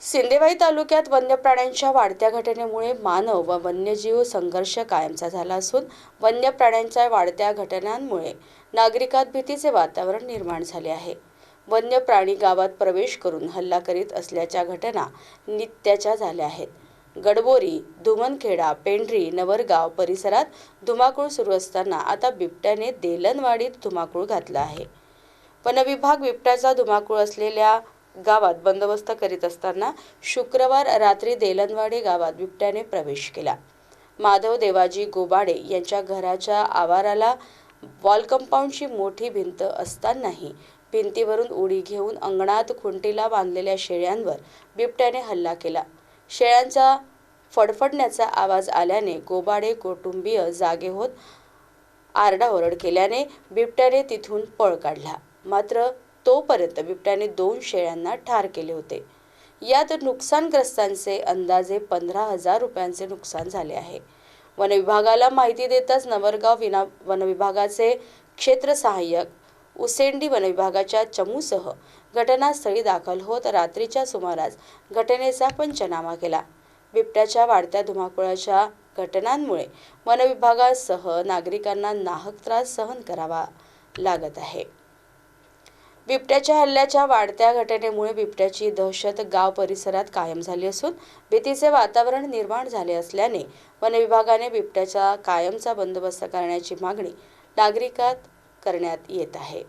सिंदेवाई तालुक्यात वन्य प्राण्यांच्या वाढत्या घटनेमुळे मानव व वन्यजीव संघर्ष कायमचा झाला असून वन्य प्राण्यांच्या वाढत्या घटनांमुळे नागरिकात भीतीचे वातावरण निर्माण झाले आहे. वन्य प्राणी गावात प्रवेश करून हल्ला करीत असल्याच्या घटना नित्याच्या झाल्या आहेत. गडबोरी धुमनखेडा पेंढरी नवरगाव परिसरात धुमाकूळ सुरू असताना आता बिबट्याने देलनवाडीत धुमाकूळ घातला आहे. वनविभाग बिबट्याचा धुमाकूळ असलेल्या गावात बंदोबस्त करीत असताना शुक्रवार रात्री देलनवाडी गावात बिबट्याने प्रवेश केला. माधव देवाजी गोबाडे यांच्या घराच्या आवाराला वॉल कंपाऊंडची मोठी भिंत असतानाही भिंतीवरून उडी घेऊन अंगणात खुंटीला बांधलेल्या शेळ्यांवर बिबट्याने हल्ला केला. शेळ्यांचा फडफडण्याचा आवाज आल्याने गोबाडे कुटुंबीय जागे होत आरडाओरड केल्याने बिबट्याने तिथून पळ काढला. मात्र तोपर्यंत बिबट्याने दोन शेळ्यांना ठार केले होते. यात नुकसानग्रस्तांचे अंदाजे पंधरा हजार रुपयांचे नुकसान झाले आहे. वनविभागाला माहिती देताच नवरगाव विना वनविभागाचे क्षेत्र सहाय्यक उसेंडी वनविभागाच्या चमूसह घटनास्थळी दाखल होत रात्रीच्या सुमारास घटनेचा पंचनामा केला. बिबट्याच्या वाढत्या धुमाकुळाच्या घटनांमुळे वनविभागासह नागरिकांना नाहक त्रास सहन करावा लागत आहे. बिबट्याच्या हल्ल्याच्या वाढत्या घटनेमुळे बिबट्याची दहशत गाव परिसरात कायम झाली असून भीतीचे वातावरण निर्माण झाले असल्याने वनविभागाने बिबट्याचा कायमचा बंदोबस्त करण्याची मागणी नागरिकात करण्यात येत आहे.